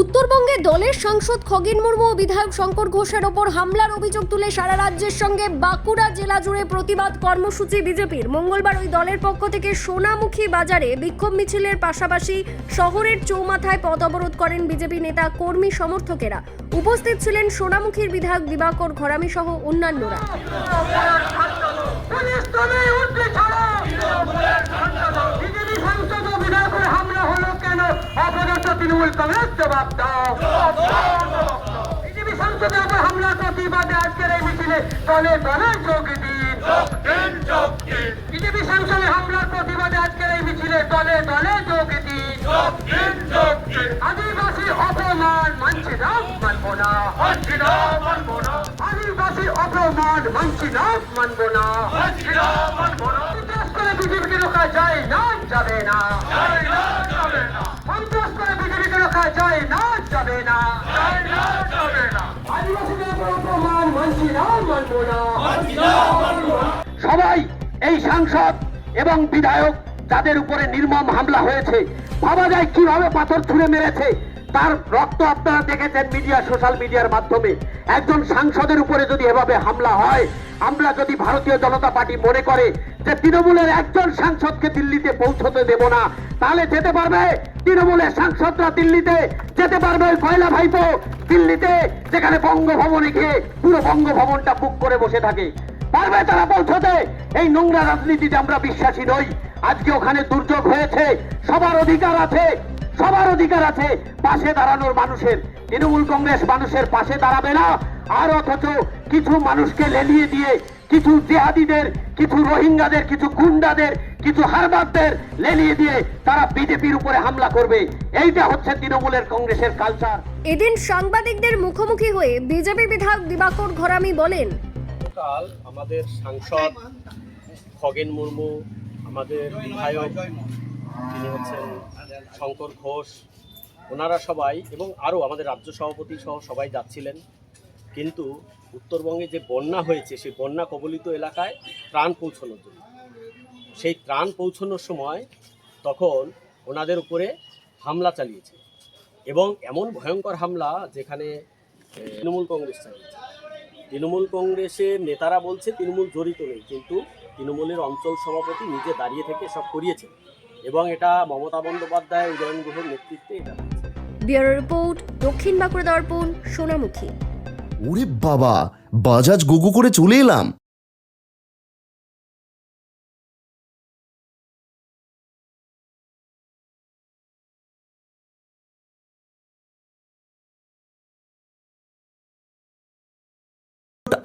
উত্তরবঙ্গে দলের সাংসদ খগেন মুর্মু ও বিধায়ক শঙ্কর ঘোষের ওপর হামলার অভিযোগ তুলে সারা রাজ্যের সঙ্গে বাঁকুড়া জেলা জুড়ে প্রতিবাদ কর্মসূচি বিজেপির। মঙ্গলবার ওই দলের পক্ষ থেকে সোনামুখী বাজারে বিক্ষোভ মিছিলের পাশাপাশি শহরের চৌমাথায় পথ অবরোধ করেন বিজেপি নেতা কর্মী সমর্থকেরা। উপস্থিত ছিলেন সোনামুখীর বিধায়ক দিবাকর ঘরামি সহ অন্যান্যরা। তৃণমূল কংগ্রেস জবাব দাও বিজেপি সাংসদের উপর হামলার প্রতিবাদে আজকের এই মিছিলে দলে দলে যোগ দিন। বিজেপি সাংসদের হামলার প্রতিবাদে আজকের এই মিছিলে দলে দলে যোগ দিন। আদিবাসী অপমান মানছি না মানবো না। মানছি না মানবো না। আদিবাসী অপমান মানছি না মানবো না। মানছি না মানবো না। সন্ত্রাস করে বিজেপিকে রোকা যায় না যাবে না। সবাই, এই সাংসদ এবং বিধায়ক যাদের উপরে নির্মম হামলা হয়েছে, ভাবা যায় কীভাবে পাথর ছুঁড়ে মেরেছে? তার রক্ত আপনারা দেখেছেন মিডিয়া, সোশ্যাল মিডিয়ার মাধ্যমে। একজন সাংসদের উপরে যদি এভাবে হামলা হয়, আমরা যদি ভারতীয় জনতা পার্টি মনে করে যে তৃণমূলের একজন সাংসদকে দিল্লিতে পৌঁছতে দেব না, তাহলে যেতে পারবে তৃণমূলের সাংসদরা দিল্লিতে, যেতে পারবে কয়লা ভাইপো দিল্লিতে, যেখানে বঙ্গভবনে গিয়ে পুরো বঙ্গভবনটা বুক করে বসে থাকে। পারবে তারা পৌঁছতে? এই নোংরা রাজনীতিতে আমরা বিশ্বাসী নই। আজকে ওখানে দুর্যোগ হয়েছে, সবার অধিকার আছে সবার অধিকার আছে পাশে দাঁড়ানোর মানুষের। তৃণমূল কংগ্রেস মানুষের পাশে দাঁড়াবে না আর অথচ কিছু মানুষকে লেলিয়ে দিয়ে কিছু জেহাদিদের কিছু রোহিঙ্গাদের কিছু গুন্ডাদের কিছু হারবাদদের লেলিয়ে দিয়ে তারা বিজেপির উপরে হামলা করবে। এইটা হচ্ছে তৃণমূলের কংগ্রেসের কালচার এদিন সাংবাদিকদের মুখোমুখি হয়ে বিজেপি বিধায়ক দিবাকর ঘরামি বলেন কাল আমাদের সাংসদ খগেন মুর্মু আমাদের বিধায়ক তিনি হচ্ছেন শঙ্কর ঘোষ। ওনারা সবাই এবং আরও আমাদের রাজ্য সভাপতি সহ সবাই যাচ্ছিলেন। কিন্তু উত্তরবঙ্গে যে বন্যা হয়েছে, সেই বন্যা কবলিত এলাকায় ত্রাণ পৌঁছানোর জন্য। সেই ত্রাণ পৌঁছানোর সময় তখন ওনাদের উপরে হামলা চালিয়েছে এবং এমন ভয়ঙ্কর হামলা যেখানে তৃণমূল কংগ্রেস চালিয়েছে। তৃণমূল কংগ্রেসের নেতারা বলছে, তৃণমূল জড়িত নেই। কিন্তু তৃণমূলের অঞ্চল সভাপতি নিজে দাঁড়িয়ে থেকে সব করিয়েছেন। এবং এটা মমতা বন্দ্যোপাধ্যায় উদয়ন গুহর নেতৃত্বে এটা। ব্যুরো রিপোর্ট দক্ষিণ বাঁকুড়া দর্পণ সোনামুখী ওরে বাবা বাজাজ গুগু করে চলে এলাম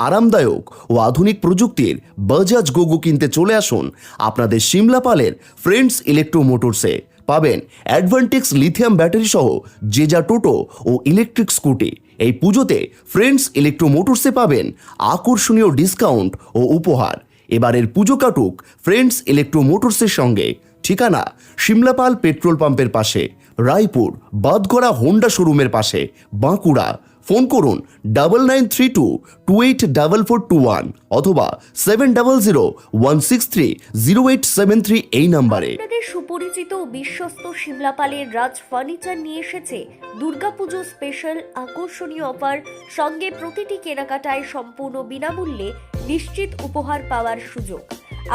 আরামদায়ক ও আধুনিক প্রযুক্তির বাজাজ গোগো কিনতে চলে আসুন। আপনাদের সিমলাপালের ফ্রেন্ডস ইলেকট্রো মোটরসে পাবেন অ্যাডভান্টেক্স লিথিয়াম ব্যাটারি সহ জেজা টোটো ও ইলেকট্রিক স্কুটি এই পুজোতে ফ্রেন্ডস ইলেকট্রো মোটরসে পাবেন আকর্ষণীয় ডিসকাউন্ট ও উপহার। এবারের পুজো কাটুক ফ্রেন্ডস ইলেকট্রো মোটরসের সঙ্গে। ঠিকানা সিমলাপাল পেট্রোল পাম্পের পাশে। রায়পুর বাদগড়া হোন্ডা শোরুমের পাশে। বাঁকুড়া। ফোন করুন double nine three two two eight double four two one অথবা seven double zero one six three zero eight seven three এই নাম্বারে। আপনাদের সুপরিচিত বিশ্বস্ত শিমলাপালের রাজ ফার্নিচার নিয়ে এসেছে দুর্গাপুজো স্পেশাল আকর্ষণীয় অফার সঙ্গে প্রতিটি কেনাকাটায় সম্পূর্ণ বিনামূল্যে নিশ্চিত উপহার পাওয়ার সুযোগ।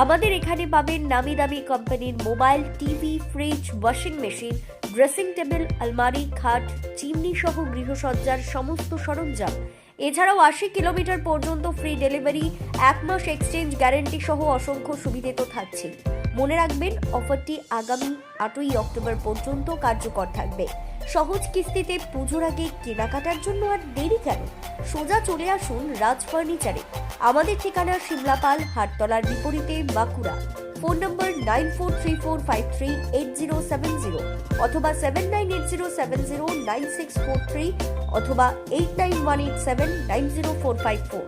আমাদের এখানে পাবেন নামি দামি কোম্পানির mobile TV fridge washing machine dressing table, আলমারি, খাট চিমনি সহ গৃহসজ্জার সমস্ত সরঞ্জাম। এছাড়াও আশি কিলোমিটার পর্যন্ত ফ্রি ডেলিভারি এক মাস এক্সচেঞ্জ গ্যারেন্টি সহ অসংখ্য সুবিধে তো থাকছে মনে রাখবেন অফারটি আগামী আটই অক্টোবর পর্যন্ত কার্যকর থাকবে। সহজ কিস্তিতে পুজোর আগে কেনাকাটার জন্য আর দেরি কেন? সোজা চলে আসুন রাজ ফার্নিচারে। আমাদের ঠিকানা সিমলাপাল হাটতলার বিপরীতে Bankura. Phone number nine four three four five three eight zero seven zero অথবা seven nine eight zero seven zero nine six four three অথবা eight nine one eight seven nine zero four five four